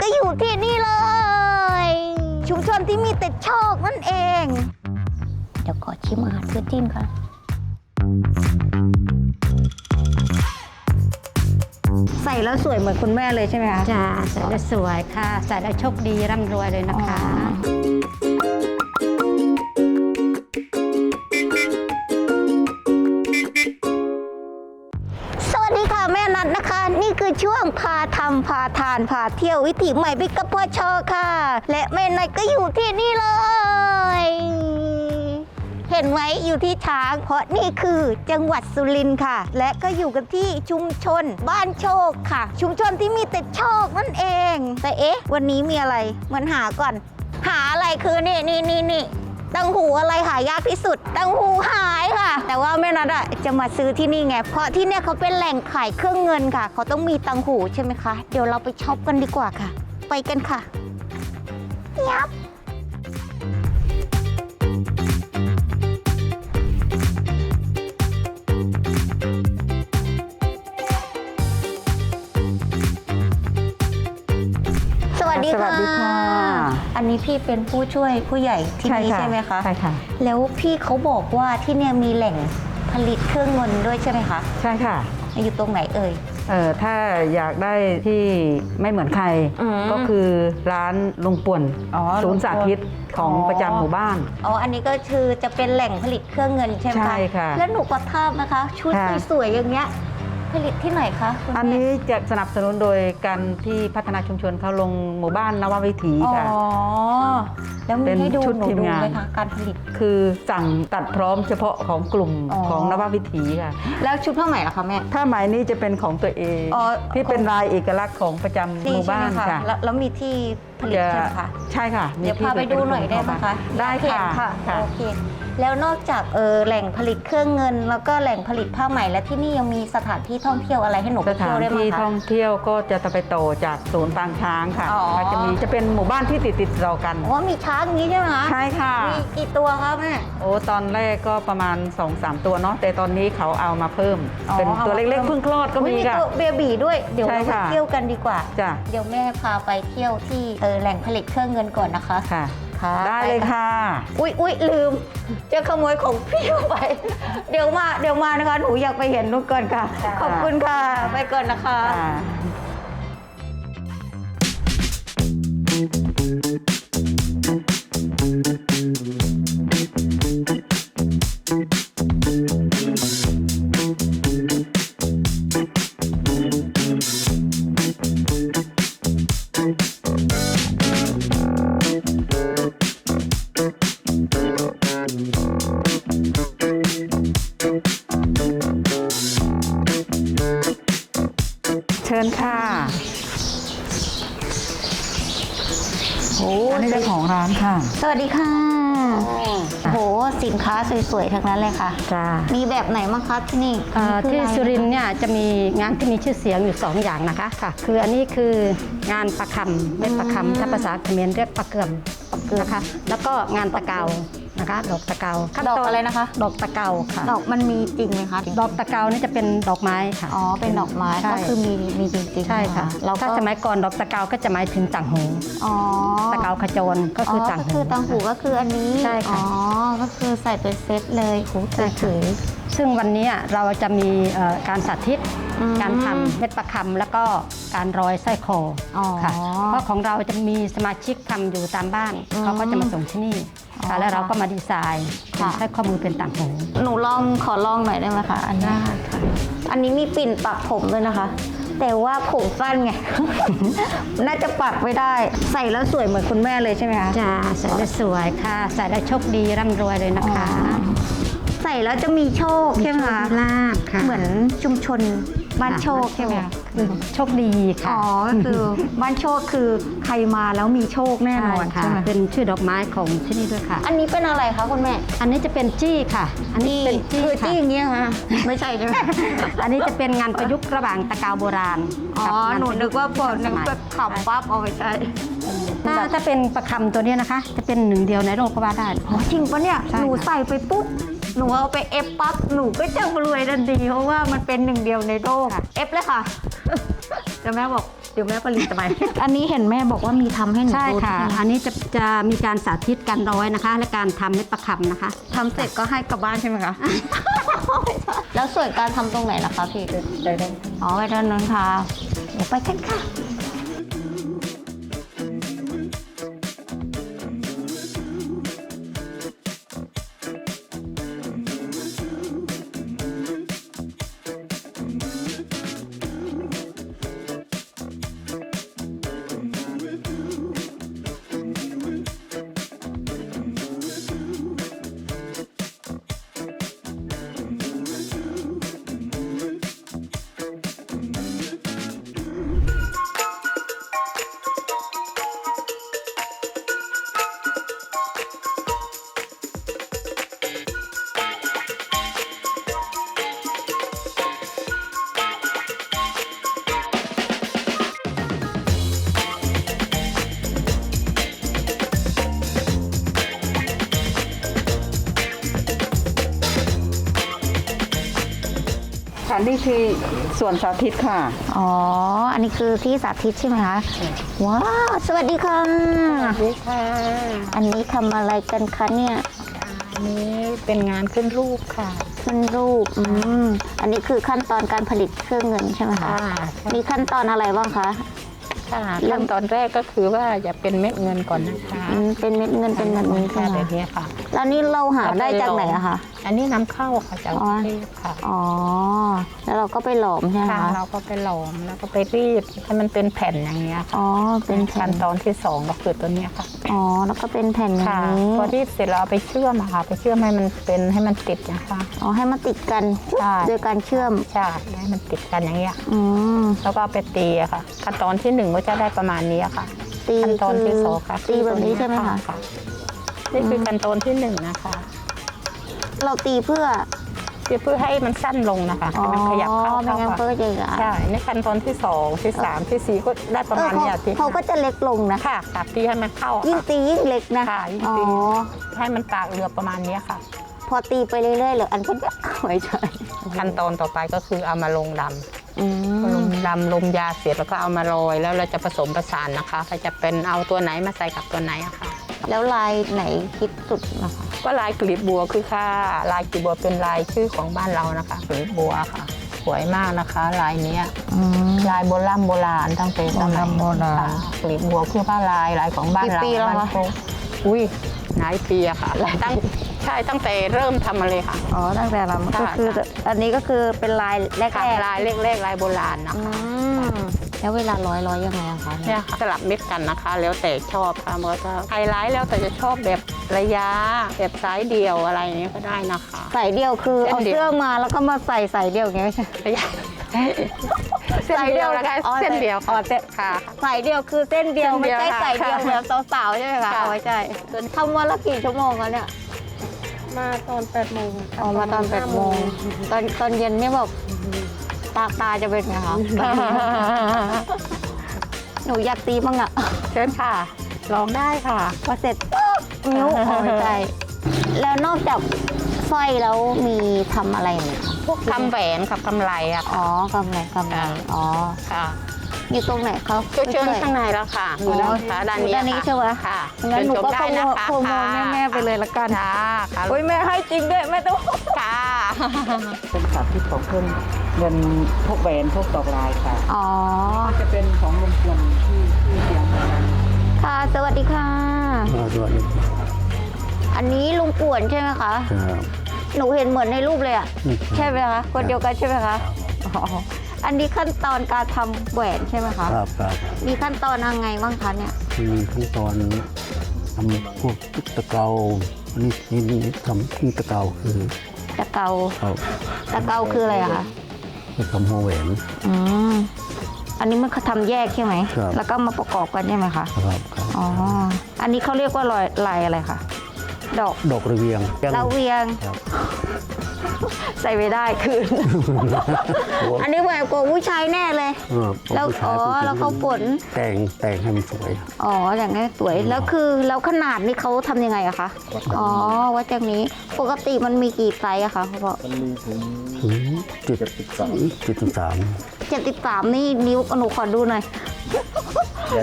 ก็อยู่ที่นี่เลย ชุมชนที่มีแต่โชคนั่นเอง เดี๋ยวขอชิมอาหารพื้นถิ่นค่ะ ใส่แล้วสวยเหมือนคุณแม่เลยใช่ไหมคะจ้าใส่แล้วสวยค่ะ ใส่แล้วโชคดีร่ำรวยเลยนะคะ วัสดีค่ะแม่นัดนะคะ นี่คือช่วงพาทำพาทานพาเที่ยววิถีใหม่บิ๊กกพชค่ะ และแม่นัดก็อยู่ที่นี่เลย เห็นไหมอยู่ที่ช้าง เพราะนี่คือจังหวัดสุรินทร์ค่ะ และก็อยู่กันที่ชุมชน บ้านโชคค่ะ ชุมชนที่มีแต่โชคนั่นเอง แต่เอ๊ะ วันนี้มีอะไรมือนหาก่อน หาอะไรคือนี่นี่นี่นี่ ตังหูอะไรหายากที่สุด ตังหูหายค่ะ แต่ว่าแม่นัดอะจะมาซื้อที่นี่ไง เพราะที่เนี่ยเขาเป็นแหล่งขายเครื่องเงินค่ะ เขาต้องมีตังหูใช่ไหมคะ เดี๋ยวเราไปช็อปกันดีกว่าค่ะ ไปกันค่ะยับสวัสดีสวัค่ะสดีค่ะอันนี้ พี่เป็นผู้ช่วยผู้ใหญ่ที่นี่ใช่ไหมคะใช่ค่ะ แล้วพี่เขาบอกว่าที่เนี่ยมีแหล่งผลิตเครื่องเงินด้วยใช่ไหมคะใช่ค่ะ อยู่ตรงไหนเอ่ยเอ่อถ้าอยากได้ที่ไม่เหมือนใครอืมก็คือร้านลุงป่วนอ๋อศูนย์สาธิตของอ๋อประจำหมู่บ้าน อ๋อ อันนี้ก็คือจะเป็นแหล่งผลิตเครื่องเงินใช่ไหมคะใช่ค่ะ แล้วหนูก็ทราบนะคะ ชุดค่ะสวยๆอย่างเงี้ย ผลิตที่ไหนคะคุณแม่อันนี้จะสนับสนุนโดยการที่พัฒนาชุมชนเขาลงหมู่บ้านนววิถีอ๋อ ค่ะ แล้วมีเป็นให้ดูชุดหนูทีมดูงาน ไหมคะการผลิต คือสั่งตัดพร้อมเฉพาะของกลุ่มอ๋อ ของนววิถีค่ะแล้วชุดผ้าไหมล่ะคะแม่ผ้าไหมนี้จะเป็นของตัวเองอ๋อ ที่เป็นลายเอกลักษณ์ของประจำหนี่มู่ใช่บ้าไหมนคะค่ะ แล้วแล้วมีที่ผลิตใช่ไหมคะ ใช่ค่ะมีเดี๋ยวที่พาไปดูหน่อยได้ไหมคะได้อยากเห็นค่ะค่ะค่ะโอเค แล้วนอกจากเออแหล่งผลิตเครื่องเงิน แล้วก็แหล่งผลิตผ้าไหมแล้วที่นี่ยังมีสถานที่ท่องเที่ยวอะไรให้หนูสไปถาเที่ยวนได้ไหมที่คะ ท่องเที่ยวก็จะไปโตจากศูนย์ปางช้างค่ะอ๋อ ก็จะมีจะเป็นหมู่บ้านที่ติดติดๆเรากัน ว่ามีช้างอย่างนี้ใช่ไหมคะใช่ค่ะ มีกี่ตัวคะแม่ โอ้ตอนแรกก็ประมาณ 2-3 ตัวเนาะแต่ตอนนี้เขาเอามาเพิ่ม อ๋อเป็นตัวเอามาเล็กเพิ่มๆเพิ่งคลอดก็มีอุ๊ยค่ะ ตัวเบบีด้วย เดี๋ยวใช่เราไปค่ะ เที่ยวกันดีกว่า จ้ะเดี๋ยวแม่พาไปเที่ยวที่เออแหล่งผลิตเครื่องเงินก่อนนะคะ ค่ะ ค่ะได้เลยค่ะ อุ๊ยอุ๊ยลืม จะขโมยของพี่ไป เดี๋ยวมาเดี๋ยวมานะคะ หนูอยากไปเห็นนุกก่อนค่ะค่ะขอบคุณค่ะ ไปก่อนนะคะ สินค้าสวยๆทั้งนั้นเลยค่ะ จ้ามีแบบไหนบ้างคะที่นี่เอ่อคือที่อะไรสุรินทร์เนี่ยจะมีงานที่มีชื่อเสียงอยู่2อย่างนะคะค่ะคืออันนี้คืองานประคำเม็ดประคำถ้าภาษาเขมรเรียกประเกือมนะคะแล้วก็งานตะเกา นะคะ ดอกตะเกาขั้นดอกตนอะไรนะคะ ดอกตะเกาค่ะ ดอกมันมีจริงไหมคะดอกตะเกานี่จะเป็นดอกไม้ค่ะ อ๋อ เป็นดอกไม้ ใช่ ก็คือมีมีจริงๆใช่ค่ะเราก็ถ้าสมัยก่อนดอกตะเกาก็จะหมายถึงต่างหูอ๋อตะเกาขจรก็คือต่างก็หูคือต่างหูก็คืออันนี้ ใช่ค่ะ อ๋อ ก็คือใส่เป็นเซตเลยหูใช่ถืค่ะอ ซึ่งวันนี้เราจะมีเอ่อการสาธิตอืมการทำเม็ดประคำแล้วก็การร้อยไส้คอออค่ะเพราะของเราจะมีสมาชิกทำอยู่ตามบ้านอืมเขาก็จะมาส่งที่นี่อ๋อค่ะแล้วเราก็มาดีไซน์เป็นค่ะไส้ข้อมือเป็นต่างหูหนูลองขอลองหน่อยได้ไหมคะอันนี้อันนี้มีปิ่นปักผมด้วยนะคะ แต่ว่าผมสั้นไง น่าจะปักไม่ได้ ใส่แล้วสวยเหมือนคุณแม่เลยใช่ไหมคะจ้าใส่แล้วสวยค่ะ ใส่แล้วโชคดีร่ำรวยเลยนะคะอ๋อใส่แล้วจะมีโชคใช่ไหมคะลาบค่ะ เหมือนชุมชนบ้านโชคใช่ไหมคะคือโชคดีค่ะ อ๋อก็คือบ้านโชคคือใครมาแล้วมีโชคแน่นอนค่ะใช่ไหมเป็นชื่อดอกไม้ของที่นี่ด้วยค่ะ อันนี้เป็นอะไรคะคุณแม่ อันนี้จะเป็นจี้ค่ะ อันนี้เป็นจี้คือค่ะจี้อย่างเงี้ยคะไม่ใช่ใช่ไหมอันนี้จะเป็นงานประยุกต์ระหว่างตะกาวโบราณอ๋อกับงหนูประนึยุกว่าพอนึกสมัยว่าขับปั๊บเอาไปใช้ถ้าถ้าเป็นประคำตัวเนี้ยนะคะ จะเป็นหนึ่งเดียวในโลกก็ว่าได้อ๋อจริงปะเนี่ยใช่หนูค่ะใส่ไปปุ๊บ หนูเอาไปเอฟปั๊บหนูก็จะรวยทันทีเพราะว่ามันเป็นหนึ่งเดียวในโลกเอฟเลยค่ะแต่แม่บอกดี๋ยวแม่ผลิตไปอันนี้เห็นแม่บอกว่ามีทำให้หนูใช่ดูค่ะด้วยนอันนี้จะจะมีการสาธิตการร้อยนะคะ และการทำเม็ดประคำนะคะทำเสร็จก็ให้กลับบ้านใช่ไหมคะแล้วส่วนการทำตรงไหนล่ะคะพี่อ๋อไปด้านนั้นค่ะเดี๋ยวไปกันค่ะ นี่คือส่วนสาธิตค่ะ อ๋อ อันนี้คือที่สาธิตใช่ไหมคะ ว้าว สวัสดีค่ะ สวัสดีค่ะ อันนี้ทำอะไรกันคะเนี่ย อันนี้เป็นงานขึ้นรูปค่ะ ขึ้นรูป อืม อันนี้คือขั้นตอนการผลิตเครื่องเงินใช่ไหมคะค่ะมีขั้นตอนอะไรบ้างคะค่ะขั้นตอนแรกก็คือว่าอย่าเป็นเม็ดเงินก่อนนะคะอืมเป็นเม็ดเงินเป็นแบบนี้ใช่ค่ะไหมแบบนี้ค่ะ แล้วนี่เราหาได้จากไหนอะคะ อันนี้นำเข้าค่ะจากกรุงเทพค่ะอ๋อ แล้วเราก็ไปหลอมใช่ไหมค่ะคะ เราก็ไปหลอมแล้วก็ไปรีดให้มันเป็นแผ่นอย่างเงี้ยค่ะอ๋อ เป็นแผ่ขั้นนตอนที่สองก็คือตัวเนี้ยค่ะ อ๋อ แล้วก็เป็นแผ่นอย่างค่ะ นี้พอรีดเสร็จเราเอาไปเชื่อมอะค่ะ ไปเชื่อมให้มันเป็นให้มันติดนะคะ อ๋อ ให้มันติดกันใช่ โดยการเชื่อม ใช่ให้มันติดกันอย่างเงี้ย อืม แล้วก็เอาไปตีอะค่ะ ขั้นตอนที่หนึ่งก็จะได้ประมาณนี้อะค่ะ ตีขั้นตอนที่คือสองค่ะตีแบบนี้ใช่ไหมคะนี่คื อขั้นตอนที่หนึ่งนะคะเราตีเพื่อเพื่อให้มันสั้นลงนะคะให้มันขยับเข้าอ๋อไม่งั้นเข้าเพื่อจะอะใช่ในขั้นตอนที่สองที่สามที่สี่ก็ได้ประเอมาอณเขาเนี้ยที่เขาก็จะเล็กลงนะค่ะค่ะตีให้มันเข้าอะยิ่งค่ะตียิ่งเล็กนะค่ะยิ่งอ๋อตีให้มันปากเรือประมาณเนี้ยค่ะ พอตีไปเรื่อยๆเหรออันก็จะไม่ใช่ขั้นตอนต่อไปก็คือเอามาลงดอืำลมงดำลงยาเสร็จแล้วก็เอามาโรยแล้วเราจะผสมผสานนะคะเราจะเป็นเอาตัวไหนมาใส่กับตัวไหนอะค่ะ แล้วลายไหนคิดสุดนะคะ ก็ลายกลีบบัวคือค่ะ ลายกลีบบัวเป็นลายชื่อของบ้านเรานะคะกลีบบัวค่ะ สวยมากนะคะ ลายเนี้ยอืมลายโบราณโบราณตั้งแต่สมัยโบราณค่ะกลีบบัวคือผ้าลายลายของบ้านกี่เราปีแล้วบ้านคะโคกอุ้ยหลายปีอะค่ะตั้งใช่ตั้งแต่เริ่มทำมาเลยค่ะ อ๋อ ตั้งแต่เราก็ค่ะคือค่ะอันนี้ก็คือเป็นลายแรกค่ะๆลายเล็กๆลายโบราณนะอืม แล้วเวลาร้อยร้อยยังไงอะคะเนี่ยเนี่ยค่ะสลับเม็ดกันนะคะ แล้วแต่ชอบค่ะมันก็จะไฮไลท์แล้วแต่จะชอบแบบระยะแบบสายเดี่ยวอะไรอย่างเงี้ยก็ได้นะคะสายเดียวคือเส้เอานเดียว เสื้อมาแล้วก็มาใส่สายเดียวอย่างเงี้ยไม่ใช่ระยะเส้นเดียวนะคะอ๋อเส้นเดียวอ๋อเส้นค่ะสายเดียวคือเส้นเดียวเส้นไม่เดียวใช่สายเดียวค่ะแบบสาวๆใช่ไหมคะค่ะ เอาไว้ใช่ทำวันละกี่ชั่วโมงคะเนี่ยมาตอนแปดโมงออกมาตอนแปดโมงตอนตอนเย็นเนี่ยแบบ ตาตาจะเป็นไงคะ หนูอยากตีบ้างอะเชิญค่ะลองได้ค่ะพอเสร็จปุ๊บนิ้วออกไม่ใจแล้วนอกจากสร้อยแล้วมีทำอะไรอีกคะพวกทำแหวนกับกำไรอะค่ะอ๋อกำไรกำไรค่ะอ๋อ ค่ะ อยู่ตรงไหนเขาเชิญเชิญข้างในแล้วค่ะอยู่ด้านค่ะด้านนี้ด้านนี้ค่ะใช่ไหมค่ะงั้นหนูก็เชิญชมได้นะคะโปรโมทแม่ๆไปเลยละกันค่ะค่ะโอ้ยแม่ให้จริงด้วยแม่ต้องค่ะเป็นสาธิตของเครื่องเงินพวกแหวนพวกดอกลายค่ะอ๋อจะเป็นของลงควนที่ที่เสียงเหมือนกันค่ะสวัสดีค่ะอ่าสวัสดีครับอันนี้ลุงป่วนใช่ไหมคะครับหนูเห็นเหมือนในรูปเลยอะอืมใช่ไหมคะคนเดียวกันใช่ไหมคะ อ๋ออันนี้ขั้นตอนการทำแหวนใช่ไหมคะ ครับครับมีขั้นตอนยังไงบ้างคะเนี่ย มีขั้นตอนทำพวกตะเกาอันนี้นี่นี่ทำที่ตะเกาคือตะเกาเขาตะเกาคืออะไรอะคะคือทำหัวแหวน อืม อันนี้มันเขาทำแยกใช่ไหม ครับ แล้วก็มาประกอบกันใช่ไหมคะ ครับครับ อ๋อ อันนี้เขาเรียกว่าลายลายอะไรคะ ดอกดอกระเวียงลาเวียง ครับ ใส่ไม่ได้คืน อันนี้แบบกว่าผู้ชายแน่เลย เออแล้วผู้ชายอ๋อผู้หญิงแล้วเขาฝนแต่งแต่งให้มันสวย อ๋ออย่างนี้สวยแล้วคือแล้วขนาดนี่เขาทำยังไงอะคะอ๋อวัดจากนี้ปกติมันมีกี่ไซส์อะคะพ่อถึงเจ็ดสิบสามเจ็ดสิบสามเจ็ดสิบสามนี่นิ้วหนูขอดูหน่อย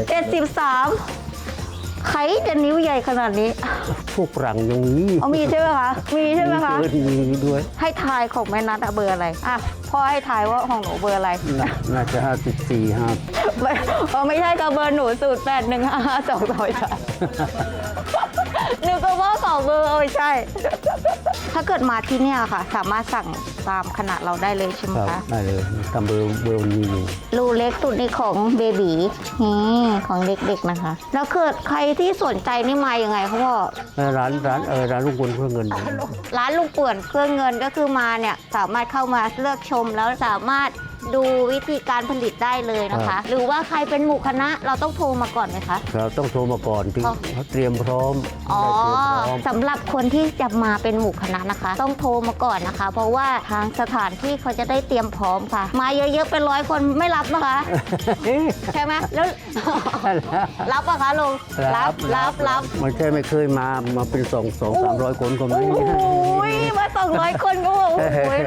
เจ็ดสิบสามใครจะนิ้วใหญ่ขนาดนี้ พวกรังยังมีเอามีใช่ไหมคะ มีใช่ไหมคะเกินมีด้วย ให้ทายของแม่นัทอะเบอร์อะไร อะพ่อให้ทายว่าของหนูเบอร์อะไร น่าน่าจะห้าสิบสี่ห้าไม่อ๋อไม่ใช่กับเบอร์หนูสูตรแปดหนึ่งห้าสองสองใช่ หนูก็ว่าสองเบอร์เอาไม่ใช่ ถ้าเกิดมาที่เนี่ยค่ะ สามารถสั่งตามขนาดเราได้เลยใช่ไหมครับคะ ได้เลยทำเบอร์เบอร์มันมีอยู่รูเล็กสุดนี่ของเบบีนี่ของเด็กๆนะคะ แล้วเกิดใครที่สนใจนี่มายังไงเขาบอก เออร้านร้านเออร้านลุงพลเพื่อเงิน ร้านลุงป่วนเครื่องเงินก็คือมาเนี่ย สามารถเข้ามาเลือกชมแล้วสามารถ ดูวิธีการผลิตได้เลยนะคะ หรือว่าใครเป็นหมู่คณะเราต้องโทรมาก่อนไหมคะ เราต้องโทรมาก่อนที่อ๋อ เขาเตรียมพร้อมอ๋อได้เตรียมพร้อม สำหรับคนที่จะมาเป็นหมู่คณะนะคะ ต้องโทรมาก่อนนะคะ เพราะว่าทางสถานที่เขาจะได้เตรียมพร้อมค่ะ มาเยอะๆเป็นร้อยคนไม่รับนะคะ ใช่ไหมแล้ว รับปะคะลุงรับรับรับไม่ใช่ไม่เคยมา มาเป็นสองสองสามร้อยคนก็มีโอ้ยมาสองร้อยคนก็บอกโอ้ย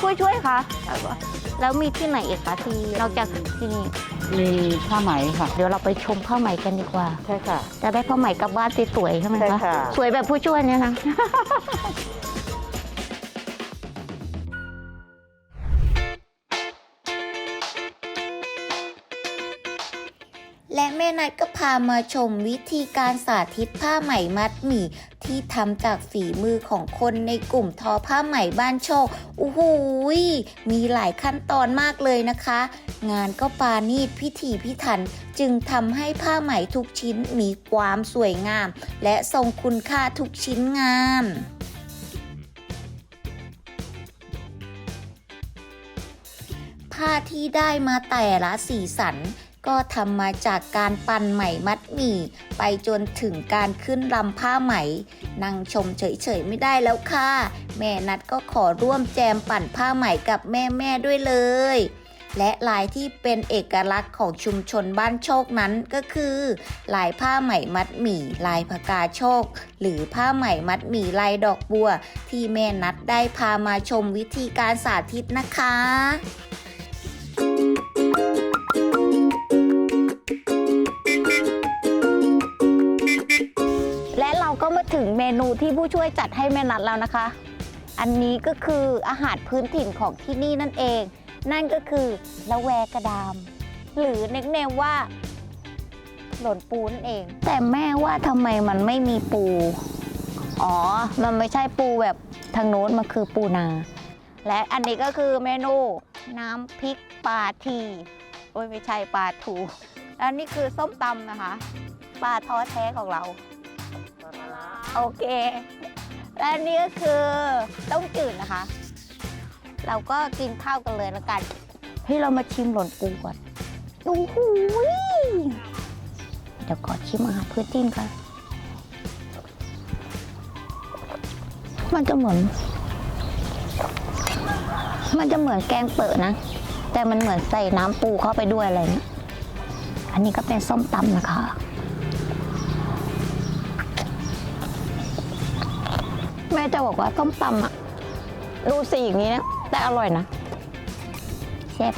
ช่วยช่วยๆค่ะ แล้วมีที่ไหนอีกคะที่นอกจากที่นี่ มีผ้าไหมค่ะ เดี๋ยวเราไปชมผ้าไหมกันดีกว่า ใช่ค่ะ จะได้ผ้าไหมกลับบ้านสวยๆใช่ไหมใช่คะ ค่ะ สวยแบบผู้ช่วยเนี่ยนะ และแม่นัดก็พามาชมวิธีการสาธิตผ้าไหมมัดหมี่ ที่ทำจากฝีมือของคนในกลุ่มทอผ้าไหมบ้านโชคโอ้โหยมีหลายขั้นตอนมากเลยนะคะ งานก็ปานีตพิถีพิถัน จึงทำให้ผ้าไหมทุกชิ้นมีความสวยงาม และทรงคุณค่าทุกชิ้นงานผ้าที่ได้มาแต่ละสีสัน ก็ทำมาจากการปั่นไหมมัดหมี่ ไปจนถึงการขึ้นลำผ้าไหม นั่งชมเฉยๆไม่ได้แล้วค่ะ แม่นัดก็ขอร่วมแจมปั่นผ้าไหมกับแม่ๆด้วยเลย และลายที่เป็นเอกลักษณ์ของชุมชนบ้านโชคนั้นก็คือ ลายผ้าไหมมัดหมี่ ลายพกาโชค หรือผ้าไหมมัดหมี่ลายดอกบัว ที่แม่นัดได้พามาชมวิธีการสาธิตนะคะและ ถึงเมนูที่ผู้ช่วยจัดให้แม่นัดแล้วนะคะ อันนี้ก็คืออาหารพื้นถิ่นของที่นี่นั่นเอง นั่นก็คือละแวกระดาม หรือเน็กเนมว่า หล่นปูนั่นเอง แต่แม่ว่าทำไมมันไม่มีปู อ๋อ มันไม่ใช่ปูแบบทางโน้นมันคือปูนา และอันนี้ก็คือเมนูน้ำพริกปลาทีโอ้ยไม่ใช่ปลาทูและนี่คือส้มตำนะคะ ปลาท้อแท้ของเรา โอเค และนี่ก็คือต้มจืดนะคะ เราก็กินข้าวกันเลยแล้วกันเฮ้เรามาชิมหล่นปูก่อนโอ้โหยเดี๋ยวขอชิมอาหารพื้นถิ่นค่ะ มันจะเหมือน มันจะเหมือนแกงเปิดนะ แต่มันเหมือนใส่น้ำปูเข้าไปด้วยอะไรเนะี่ยอันนี้ก็เป็นส้มตำนะคะ แม่จะบอกว่าส้มตำอะดูสีอย่างนี้นะ แต่อร่อยนะเชฟ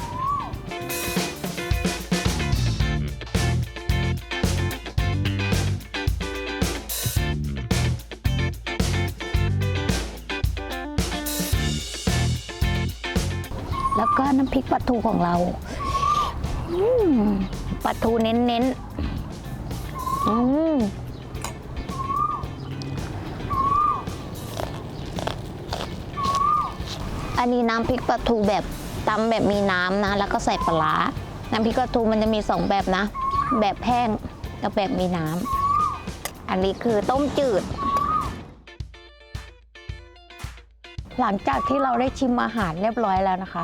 แล้วก็น้ำพริกปลาทูของเราปลาทูเน้นๆอืม นี้น้ำพริกปลาทูแบบตำแบบมีน้ำนะ แล้วก็ใส่ปลาร้าน้ำพริกปลาทูมันจะมีสองแบบนะ แบบแห้งกับแบบมีน้ำ อันนี้คือต้มจืด หลังจากที่เราได้ชิมอาหารเรียบร้อยแล้วนะคะ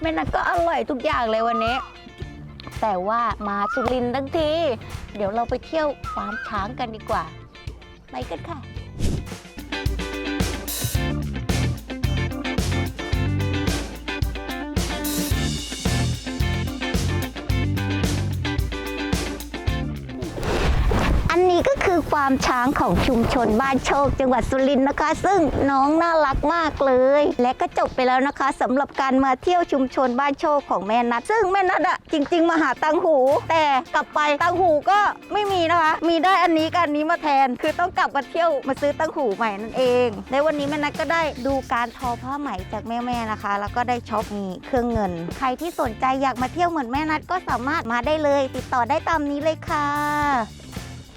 แม่นัทก็อร่อยทุกอย่างเลยวันนี้ แต่ว่ามาสุรินทร์ทั้งที เดี๋ยวเราไปเที่ยวฟาร์มช้างกันดีกว่า ไปกันค่ะามช้างของชุมชนบ้านโชค จังหวัดสุรินทร์นะคะ ซึ่งน้องน่ารักมากเลย และก็จบไปแล้วนะคะสำหรับการมาเที่ยวชุมชนบ้านโชคของแม่นัดซึ่งแม่นัดอะจริง ๆ มาหาตังหู แต่กลับไปตังหูก็ไม่มีนะคะ มีได้อันนี้กับอันนี้มาแทน คือต้องกลับมาเที่ยวมาซื้อตังหูใหม่นั่นเองในวันนี้แม่นัดก็ได้ดูการทอผ้าไหมจากแม่ๆนะคะ แล้วก็ได้ช็อปมีเครื่องเงิน ใครที่สนใจอยากมาเที่ยวเหมือนแม่นัดก็สามารถมาได้เลย ติดต่อได้ตามนี้เลยค่ะ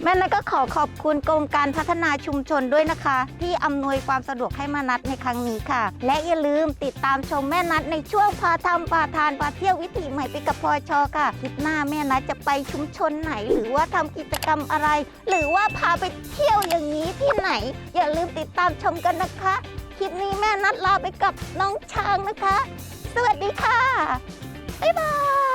แม่นัทก็ขอขอบคุณกรมการพัฒนาชุมชนด้วยนะคะ ที่อำนวยความสะดวกให้มานัดในครั้งนี้ค่ะ และอย่าลืมติดตามชมแม่นัดในช่วงพาทำพาทานพาเที่ยววิถีใหม่ไปกับพอชอค่ะคลิปหน้าแม่นัดจะไปชุมชนไหน หรือว่าทำกิจกรรมอะไร หรือว่าพาไปเที่ยวอย่างนี้ที่ไหน อย่าลืมติดตามชมกันนะคะ คลิปนี้แม่นัดลาไปกับน้องช้างนะคะ สวัสดีค่ะบ๊ายบาย